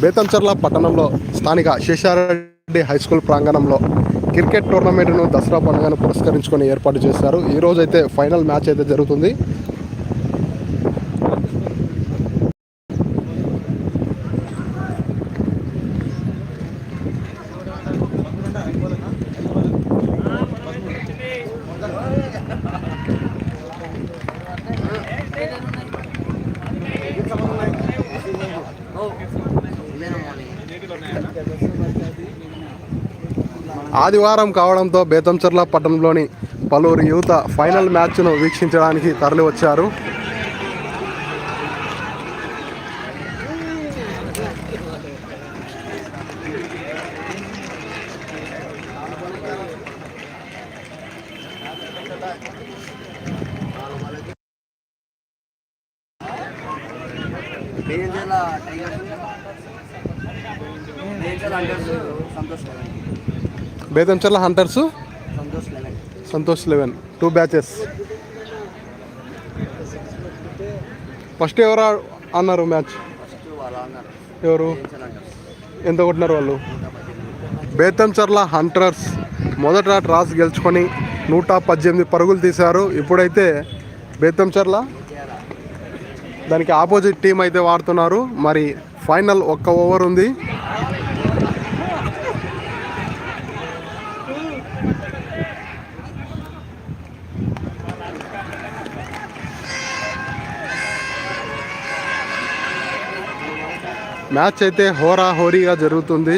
బేతంచర్ల పట్టణంలో స్థానిక Seshareddy high school ప్రాంగణంలో క్రికెట్ టోర్నమెంట్ను దసరా పండుగను పురస్కరించుకొని ఏర్పాటు చేశారు. ఈ రోజు అయితే ఫైనల్ మ్యాచ్ అయితే జరుగుతుంది. ఆదివారం కావడంతో బేతంచర్ల పట్టణంలోని పలువురు యువత ఫైనల్ మ్యాచ్ను వీక్షించడానికి తరలివచ్చారు. Tigers అండర్స్ Santosh Betamcherla hunters? Santosh eleven. Two batches first ఎవరు అన్నారు మ్యాచ్ ఎవరు? ఎంత కొట్టినారు వాళ్ళు? బేతంచర్ల హంటర్స్. మొదట టాస్ గెలుచుకొని నూట పద్దెనిమిది పరుగులు తీశారు. ఇప్పుడైతే బేతంచర్ల దానికి ఆపోజిట్ టీం అయితే వాడుతున్నారు. మరి ఫైనల్ ఒక్క ఓవర్ ఉంది. మ్యాచ్ అయితే హోరా హోరీగా జరుగుతుంది.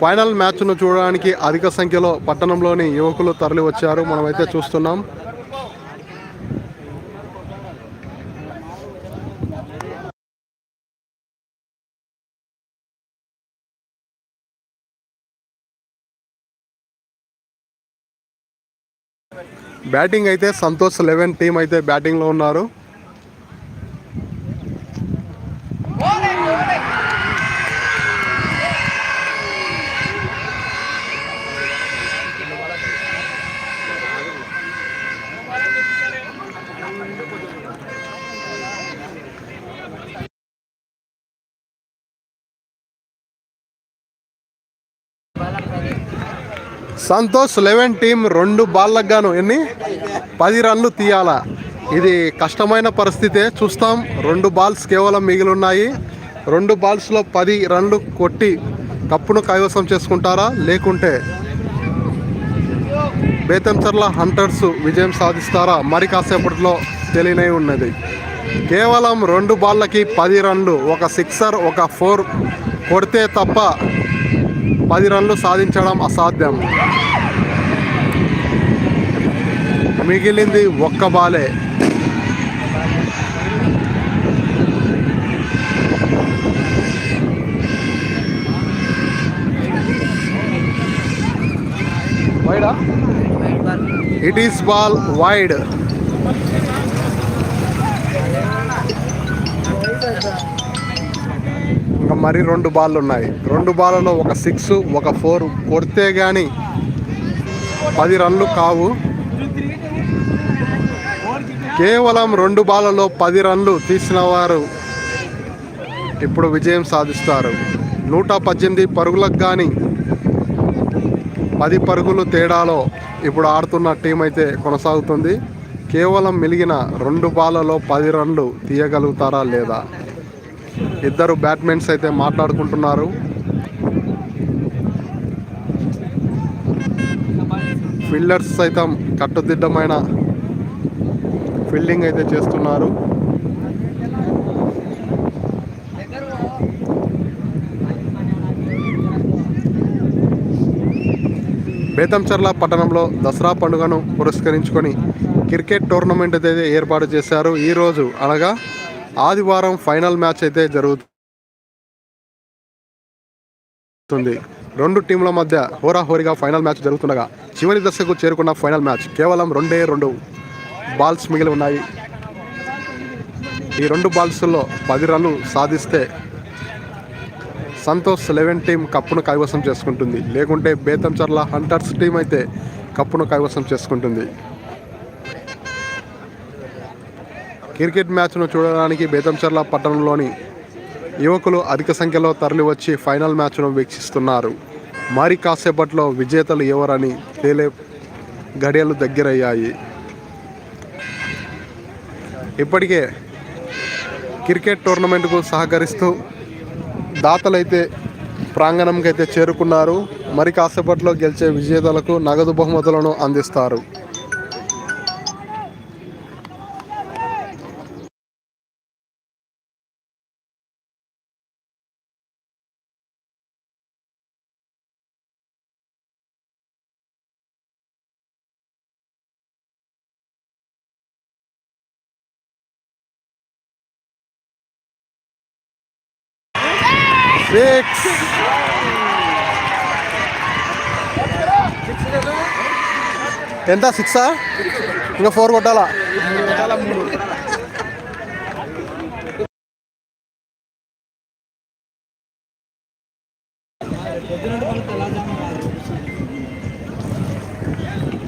ఫైనల్ మ్యాచ్ను చూడడానికి అధిక సంఖ్యలో పట్టణంలోని యువకులు తరలి వచ్చారు మనమైతే చూస్తున్నాం. బ్యాటింగ్ అయితే సంతోష్ లెవెన్ టీం అయితే బ్యాటింగ్లో ఉన్నారు. సంతోష్ లెవెన్ టీం రెండు బాళ్ళకు గాను ఎన్ని? పది రన్లు తీయాలా. ఇది కష్టమైన పరిస్థితే చూస్తాం. రెండు బాల్స్ కేవలం మిగిలి ఉన్నాయి రెండు బాల్స్లో పది రన్లు కొట్టి కప్పును కైవసం చేసుకుంటారా? లేకుంటే బేతంచర్ల హంటర్స్ విజయం సాధిస్తారా? మరి కాసేపట్లో తెలియనే ఉన్నది. కేవలం రెండు బాళ్ళకి పది రన్లు ఒక సిక్సర్ ఒక ఫోర్ కొడితే తప్ప పది రన్లు సాధించడం అసాధ్యం. మిగిలింది ఒక్క బాలే. వైడా ఇట్ ఈస్ బాల్ వైడ్ మరి రెండు బాళ్ళు ఉన్నాయి. రెండు బాళ్ళలో ఒక సిక్స్ ఒక ఫోర్ కొడితే కానీ పది రన్లు కావు. కేవలం రెండు బాళ్ళలో పది రన్లు తీసిన వారు ఇప్పుడు విజయం సాధిస్తారు. నూట పద్దెనిమిది పరుగులకు కానీ పది పరుగులు తేడాలో ఇప్పుడు ఆడుతున్న టీం అయితే కొనసాగుతుంది. కేవలం మిలిగిన రెండు బాళ్ళలో పది రన్లు తీయగలుగుతారా లేదా? ఇద్దరు బ్యాట్మెన్స్ అయితే మాట్లాడుకుంటున్నారు. ఫీల్డర్స్ సైతం కట్టుదిట్టమైన ఫీల్డింగ్ అయితే చేస్తున్నారు. బేతంచర్ల పట్టణంలో దసరా పండుగను పురస్కరించుకొని క్రికెట్ టోర్నమెంట్ అయితే ఏర్పాటు చేశారు. ఈరోజు అనగా ఆదివారం ఫైనల్ మ్యాచ్ అయితే జరుగుతుంది. రెండు టీంల మధ్య హోరాహోరీగా ఫైనల్ మ్యాచ్ జరుగుతుండగా చివరి దశకు చేరుకున్న ఫైనల్ మ్యాచ్ కేవలం రెండే రెండు బాల్స్ మిగిలి ఉన్నాయి. ఈ రెండు బాల్స్లో పది రన్లు సాధిస్తే సంతోష్ లెవెన్ టీం కప్పును కైవసం చేసుకుంటుంది. లేకుంటే బేతంచర్ల హంటర్స్ టీం అయితే కప్పును కైవసం చేసుకుంటుంది. క్రికెట్ మ్యాచ్ను చూడడానికి బేతంచర్ల పట్టణంలోని యువకులు అధిక సంఖ్యలో తరలివచ్చి ఫైనల్ మ్యాచ్ను వీక్షిస్తున్నారు. మరి కాసేపట్లో విజేతలు ఎవరని తేలే గడియలు దగ్గరయ్యాయి. ఇప్పటికే క్రికెట్ టోర్నమెంట్కు సహకరిస్తూ దాతలైతే ప్రాంగణంకైతే చేరుకున్నారు. మరి కాసేపట్లో గెలిచే విజేతలకు నగదు బహుమతులను అందిస్తారు. ఎంత? సిక్సా? ఇంకా ఫోర్ కొట్టాలా?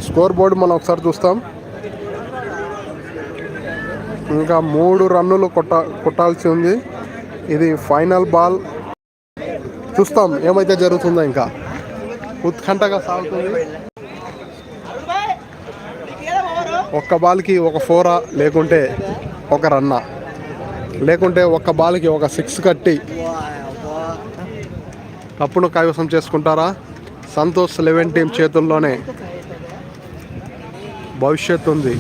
స్కోర్ బోర్డు మనం ఒకసారి చూస్తాం. ఇంకా మూడు రన్నులు కొట్ట కొట్టాల్సి ఉంది. ఇది ఫైనల్ బాల్. చూస్తాం ఏమైతే జరుగుతుందో ఇంకా. ఉత్కంఠగా సాగుతుంది. ఒక్క బాల్కి ఒక ఫోరా లేకుంటే ఒక రన్నా. లేకుంటే ఒక్క బాల్కి ఒక సిక్స్ కట్టి. కప్పును కైవసం చేసుకుంటారా? సంతోష్ లెవెన్ టీం చేతుల్లోనే. భవిష్యత్తు ఉంది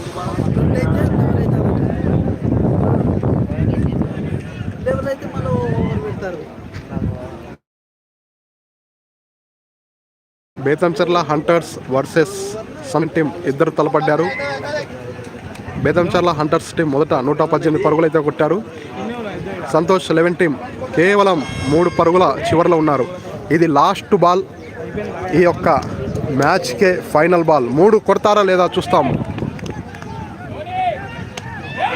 లేకపోతే మళ్ళీ ఓవర్ పెడతారు Bethamcherla Hunters versus Sun team ఇద్దరు తలపడ్డారు. బేతంచర్ల హంటర్స్ టీం మొదట నూట పద్దెనిమిది పరుగులు అయితే కొట్టారు. సంతోష్ లెవెన్ టీం కేవలం మూడు పరుగుల చివరిలో ఉన్నారు. ఇది లాస్ట్ బాల్. ఈ యొక్క మ్యాచ్కే ఫైనల్ బాల్. మూడు కొడతారా లేదా చూస్తాం.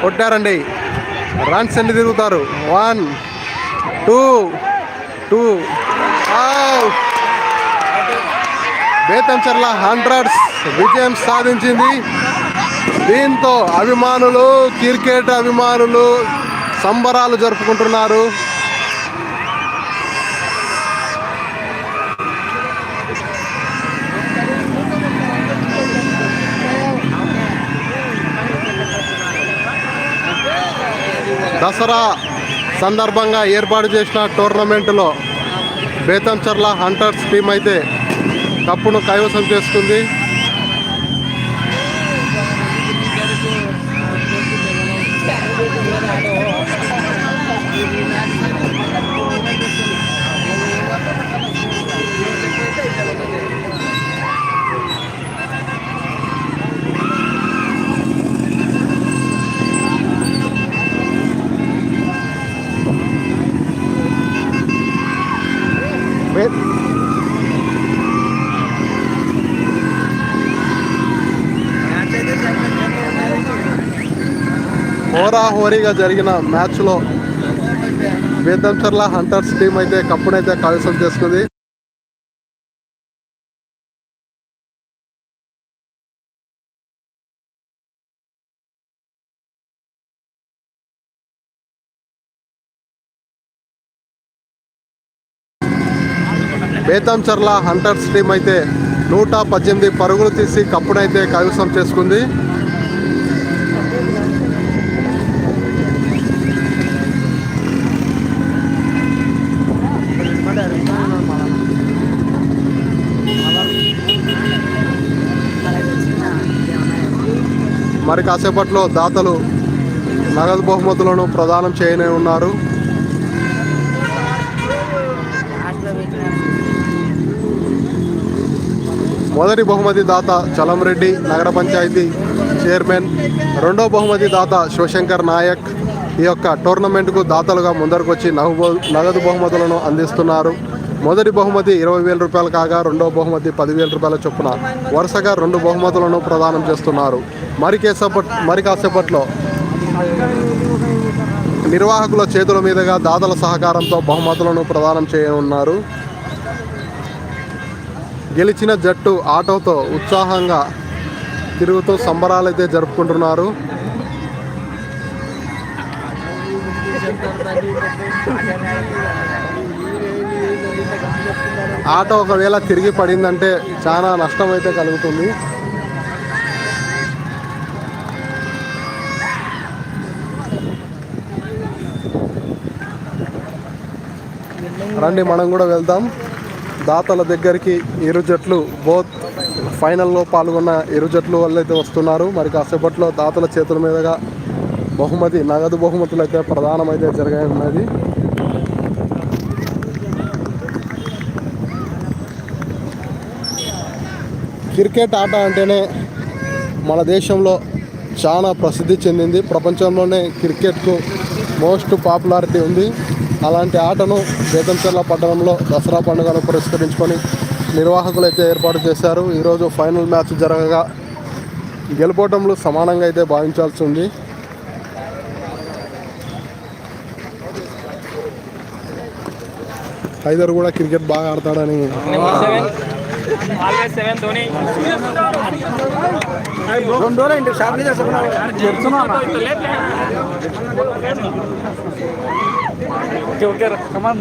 కొట్టారండి. రన్స్ ఎన్ని తిరుగుతారు? One two two. Bethamcherla Hunters విజయం సాధించింది. దీంతో అభిమానులు క్రికెట్ అభిమానులు సంబరాలు జరుపుకుంటున్నారు. దసరా సందర్భంగా ఏర్పాటు చేసిన టోర్నమెంట్లో బేతంచర్ల హంటర్స్ టీం అయితే కప్పును కైవసం చేసుకుంది. బే- హోరాహోరీగా జరిగిన మ్యాచ్లో బేతంచర్ల హంటర్స్ టీం అయితే కప్పునైతే కైవసం చేసుకుంది. బేతంచర్ల హంటర్స్ టీం అయితే నూట పద్దెనిమిది పరుగులు తీసి కప్పునైతే కైవసం చేసుకుంది మరి కాసేపట్లో దాతలు నగదు బహుమతులను ప్రదానం చేయనే ఉన్నారు. మొదటి బహుమతి దాత చలంరెడ్డి నగర పంచాయతీ చైర్మన్ రెండో బహుమతి దాత శివశంకర్ నాయక్ ఈ యొక్క టోర్నమెంట్కు దాతలుగా ముందరకు వచ్చి నగదు నగదు బహుమతులను అందిస్తున్నారు. మొదటి బహుమతి ఇరవై వేల రూపాయలు కాగా రెండో బహుమతి పదివేల రూపాయల చొప్పున వరుసగా రెండు బహుమతులను ప్రదానం చేస్తున్నారు. మరి కేసపట్ మరి కాసేపట్లో నిర్వాహకుల చేతుల మీదుగా దాతల సహకారంతో బహుమతులను ప్రదానం చేయనున్నారు. గెలిచిన జట్టు ఆటోతో ఉత్సాహంగా తిరుగుతూ సంబరాలైతే జరుపుకుంటున్నారు. ఆటో ఒకవేళ తిరిగి పడిందంటే చాలా నష్టం అయితే కలుగుతుంది. రండి మనం కూడా వెళ్దాం. దాతల దగ్గరికి ఇరు జట్లు బోత్ ఫైనల్లో పాల్గొన్న ఇరు జట్లు వాళ్ళైతే వస్తున్నారు. మరి కాసేపట్లో దాతల చేతుల మీదుగా బహుమతి నగదు బహుమతులు అయితే ప్రధానమైతే జరిగాయి క్రికెట్ ఆట అంటేనే మన దేశంలో చాలా ప్రసిద్ధి చెందింది. ప్రపంచంలోనే క్రికెట్కు మోస్ట్ పాపులారిటీ ఉంది. అలాంటి ఆటను బేతంచెర్ల పట్టణంలో దసరా పండుగను పురస్కరించుకొని నిర్వాహకులు అయితే ఏర్పాటు చేశారు. ఈరోజు ఫైనల్ మ్యాచ్ జరగగా గెలుపోవటంలో సమానంగా అయితే భావించాల్సి ఉంది. హైదర్ కూడా క్రికెట్ బాగా ఆడతాడని ఆల్వేస్ సెవెన్ ధోని. రెండు రోజులు షాప్ ఓకే ఓకే కమాన్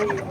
లేకపోతే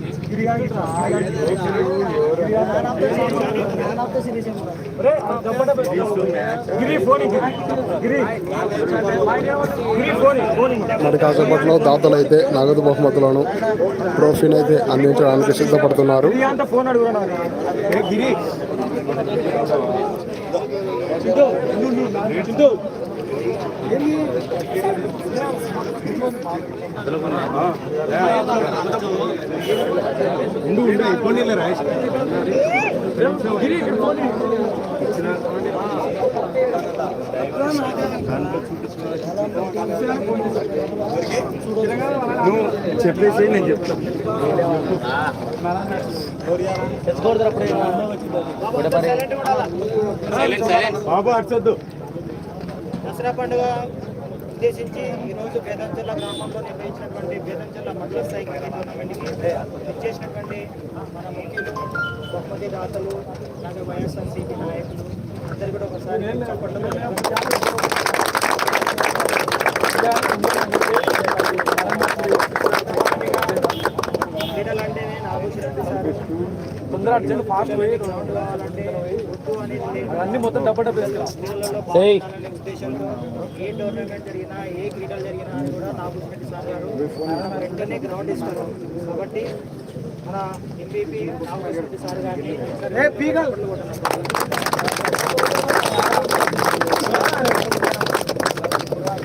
మరి కాసేపట్లో దాతలు అయితే నగదు బహుమతులను ట్రోఫీని అయితే అందించడానికి సిద్ధపడుతున్నారు. ఫోన్ గిరి ఉండు ఉండు ఇబ్బంది రాయేష్ నువ్వు చెప్పేసి నేను చెప్తాను బాబు అర్చొద్దు దసరా పండుగ ఉద్దేశించి ఈరోజు బేదంచెల్ల గ్రామంలో నిర్వహించినటువంటి బేదంచెల్ల మండల స్థాయి క్రికెట్ టోర్నమెంట్కి ఇచ్చేసినటువంటి మన ముఖ్యులు బహుమతి దాతలు అలాగే వైఎస్ఆర్సీపీ నాయకులు అందరు కూడా ఒకసారి సార్. తొందర అర్జెంట్ ఫాస్ట్ అన్ని మొత్తం డబ్బా డబ్బా ఏ టోర్నమెంట్ జరిగినా ఏ క్రీడలు జరిగినా అది కూడా నాగురెడ్డి సార్ గారు వెంటనే గ్రౌండ్ ఇస్తారు కాబట్టి మన ఎంపీపీ నాగరెడ్డి సార్ గారిని.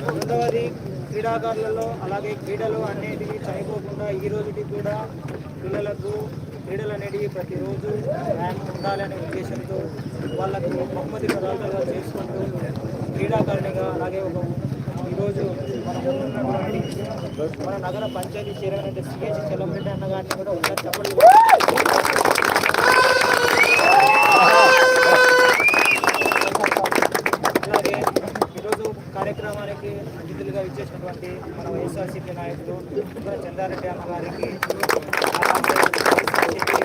రెండవది క్రీడాకారులలో అలాగే క్రీడలు అనేటివి చనిపోకుండా ఈ రోజుకి కూడా పిల్లలకు క్రీడలు అనేటివి ప్రతిరోజు వ్యాయామం ఉండాలనే ఉద్దేశంతో వాళ్ళకు బహుమతి పదార్థాలుగా చేసుకుంటూ క్రీడాకారునిగా అలాగే ఒక ఈరోజు మన మన నగర పంచాయతీ చైర్మన్ అంటే సిహెచ్ చెల్లమరెడ్డి అన్న గారిని కూడా ఒకసారి చెప్పండి అలాగే ఈరోజు కార్యక్రమానికి అతిథులుగా ఇచ్చేసినటువంటి మన వైఎస్ఆర్సీపీ నాయకులు మన చంద్రారెడ్డి అన్న గారికి అలాగే వైఎస్ఆర్సీపీ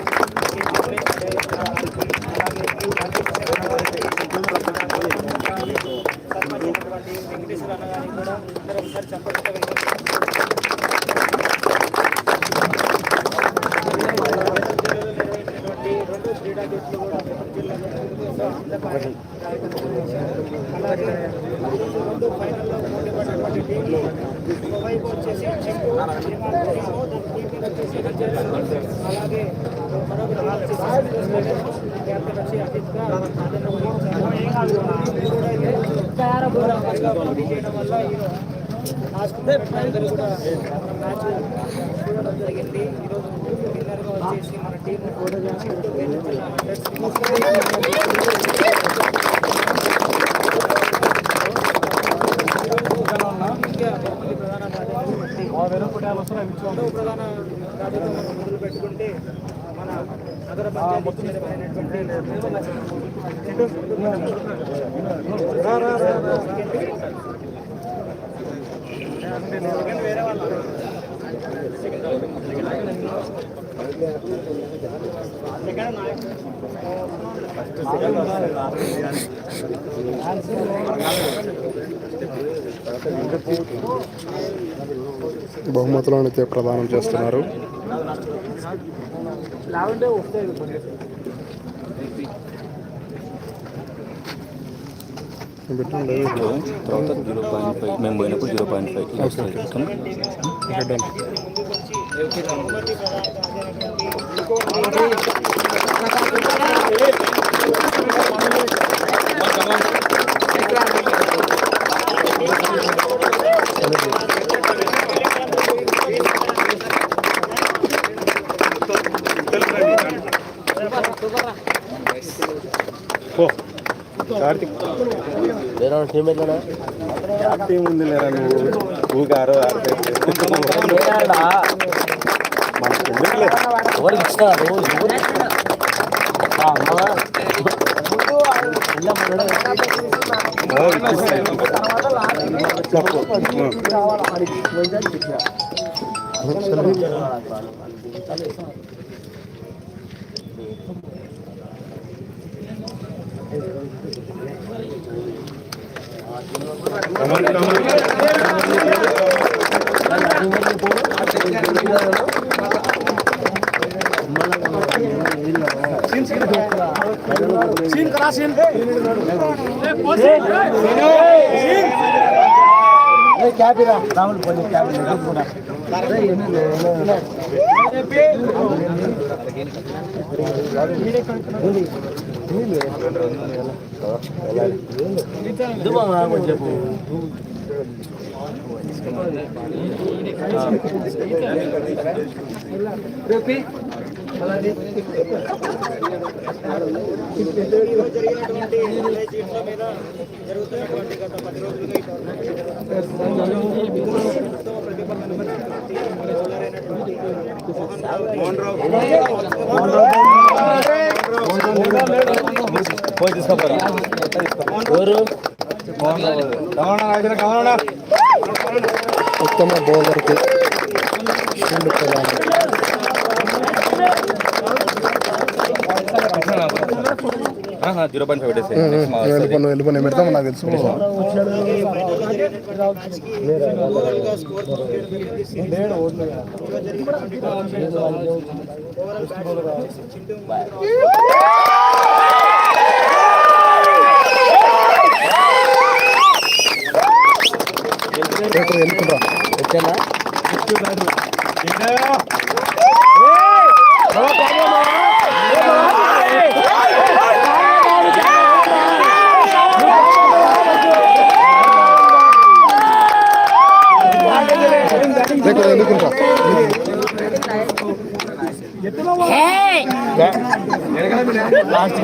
అలాగే సర్పంచ్ అయినటువంటి వెంకటేశ్వర అన్న గారికి కూడా అందరూ ఒకసారి చెప్పండి జిల్లాలో నిర్వహించినటువంటి రెండు క్రీడా జట్లు కూడా మెదక్ జిల్లాలో అందరికీ అలాగే ఈరోజు రెండు ఫైనల్లో పోటీ పడినటువంటి టీంలు ఒకవైపు వచ్చేసి చెంగు విమోద్ టీం మీద వచ్చేసి విజయ్ అలాగే క్యాప్టెన్ వచ్చి అజిత్గా చేయడం వల్ల లాస్ట్ కూడా మ్యాచ్ చూడడం జరిగింది ఈరోజు విన్నర్గా వచ్చేసి మన టీం ముఖ్య బహుమతి ప్రధాన రెండవ ప్రధాన బాధ్యత మనం మొదలు పెట్టుకుంటే మన నగర పంచాయతీ చైర్మన్ అయినటువంటి వేరే వాళ్ళు బహుమతులను అయితే ప్రదానం చేస్తున్నారు. లేకుంటే వస్తాయి కొన్ని. పెట్టండి తర్వాత జీరో పాయింట్ ఫైవ్ మేము పోయినప్పుడు జీరో పాయింట్ ఫైవ్ ఇది వస్తుంది ఓకేనా? కార్తిక్. టీం ఉంది లేరా నువ్వు? ఆరో ఆరు ఎందుకులే ఎవరికి ఇస్తారు ఎవరు ఆ, అమ్మా. ఓ, ఇచ్చేస్తాయి. చెప్పు కమల్ కమల్ ఈరోజు జరిగినటువంటి విలేజ్ మీద జరుగుతున్నటువంటి గత పది రోజులుగా ఈ టోర్నమెంట్ ఉత్తమ ప్రతిభ పోయి తీసుకోపోరా ఎవరు కమలనా రాజన కమలనా ఉత్తమ బౌలర్కి షీల్డ్ ప్రదానం జీరో పాయింట్ ఫైవ్ డేస్ వెళ్ళిపోను నాకు తెలుసు. జరిగినటువంటి మ్యాచ్కి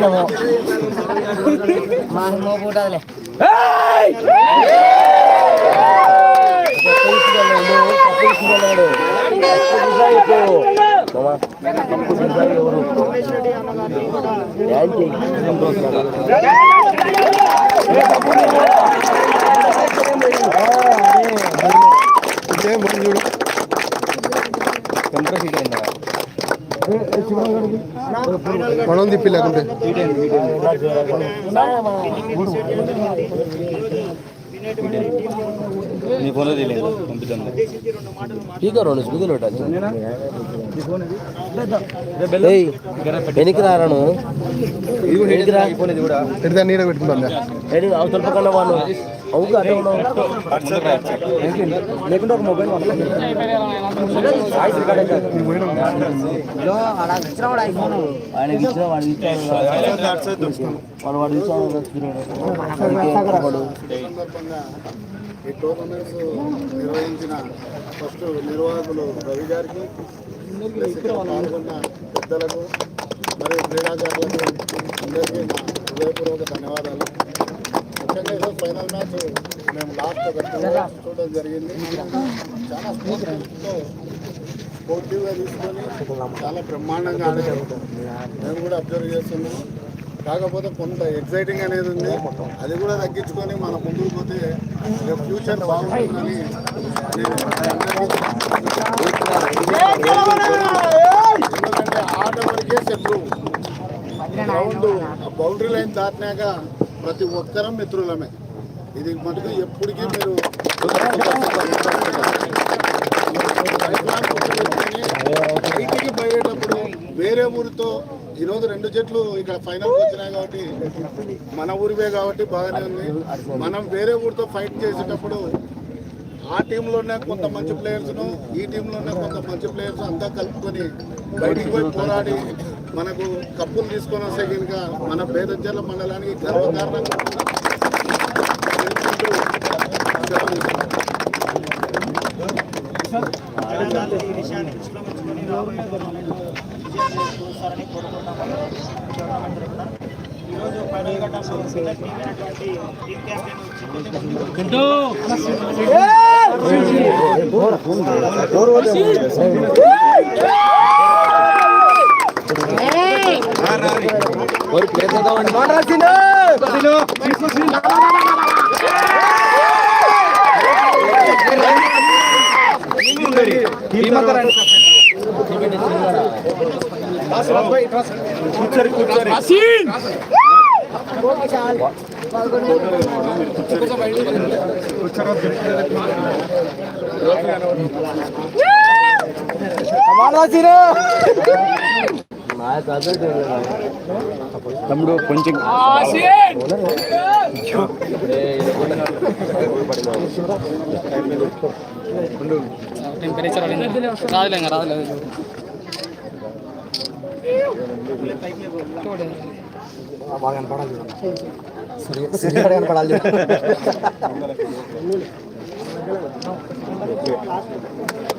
ఓవరాల్గా స్కోర్ పంపించడం జరిగింది సిరీస్ ఈరోజు జరిగినటువంటి టోర్నమెంట్లో ఓవరాల్ బ్యాటింగ్ వచ్చేసి చింటూ ఇక్కడ ఎన్నుకుంటా ఇక్కడ ఎన్నుకుంటా ఇంకేం ముందు చూడు మనం తిప్పి లేకుంటే నీ ఫోన్లో తెలియదు పంపిద్దాం వెనక్కి రాను ఎడితే నీడ పెట్టుకుంటాం అవతల పక్కన వాళ్ళు. అవును అదే లేకుంటే ఒక మొబైల్ ఈ టోర్నమెంట్స్ నిర్వహించిన ఫస్ట్ నిర్వాహకులు రవి గారికి పాల్గొన్న పెద్దలకు మరియు క్రీడాకారులకు అందరికీ నా హృదయపూర్వక ధన్యవాదాలు. ఈరోజు ఫైనల్ మ్యాచ్ మేము లాస్ట్ ఒక టూ అవర్స్ చూడడం జరిగింది. చాలా స్పోర్టివ్తో స్పోర్టివ్గా తీసుకొని చాలా బ్రహ్మాండంగా ఆడారు. మేము కూడా అబ్జర్వ్ చేస్తున్నాం. కాకపోతే కొంత ఎగ్జైటింగ్ అనేది ఉంది. అది కూడా తగ్గించుకొని మన ముందుకు పోతే ఫ్యూచర్ బాగుంటుందని ఎందుకంటే ఆట వరకే శత్రువు గ్రౌండ్ బౌండరీ లైన్ దాటినాక ప్రతి ఒక్కరం మిత్రులమే. ఇది మటుకు ఎప్పటికీ మీరు బయటికి పోయేటప్పుడు వేరే ఊరితో ఈరోజు రెండు జట్లు ఇక్కడ ఫైనల్ వచ్చినాయి కాబట్టి మన ఊరివే కాబట్టి బాగానే ఉంది. మనం వేరే ఊరితో ఫైట్ చేసేటప్పుడు ఆ టీంలోనే కొంత మంచి ప్లేయర్స్ను ఈ టీంలోనే కొంత మంచి ప్లేయర్స్ అంతా కలుపుకొని బయటికి పోయి పోరాడి మనకు కప్పులు తీసుకొని వస్తే కనుక మన పేదజల మండలానికి గర్వకారణం ఈ విషయాన్ని దృష్టిలో ఉంచుకొని రాబోయే రోజుల్లో విజయాన్ని చూస్తారని కోరుకుంటాము టోర్నమెంట్ కూడా ఈరోజు ఫైనల్ ఘట్టంలో సెలెక్ట్ అయినటువంటి టీమ్ క్యాప్టెన్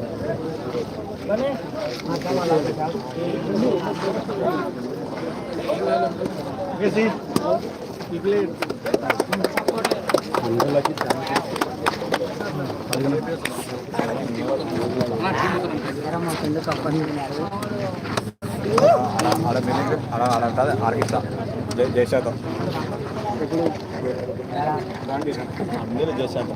ఆడ మెల్లి ఆడ ఆడ ఉంటుంది ఆడ ఇస్తా జై జై శాతం అందులో జై శాతం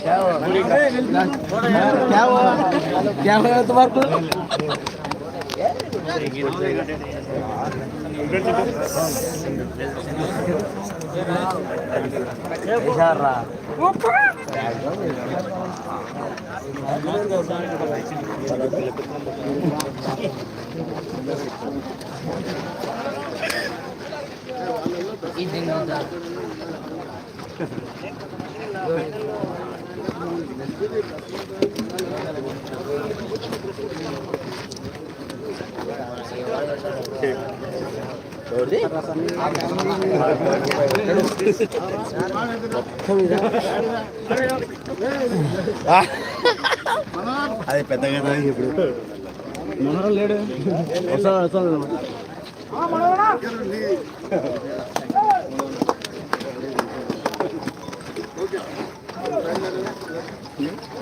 क्या हुआ क्या हुआ क्या हुआ तुम्हारे को ఇది అది పెద్దగా ఇప్పుడు. మనోహర్ లేడు. వస్తాడు వస్తాడు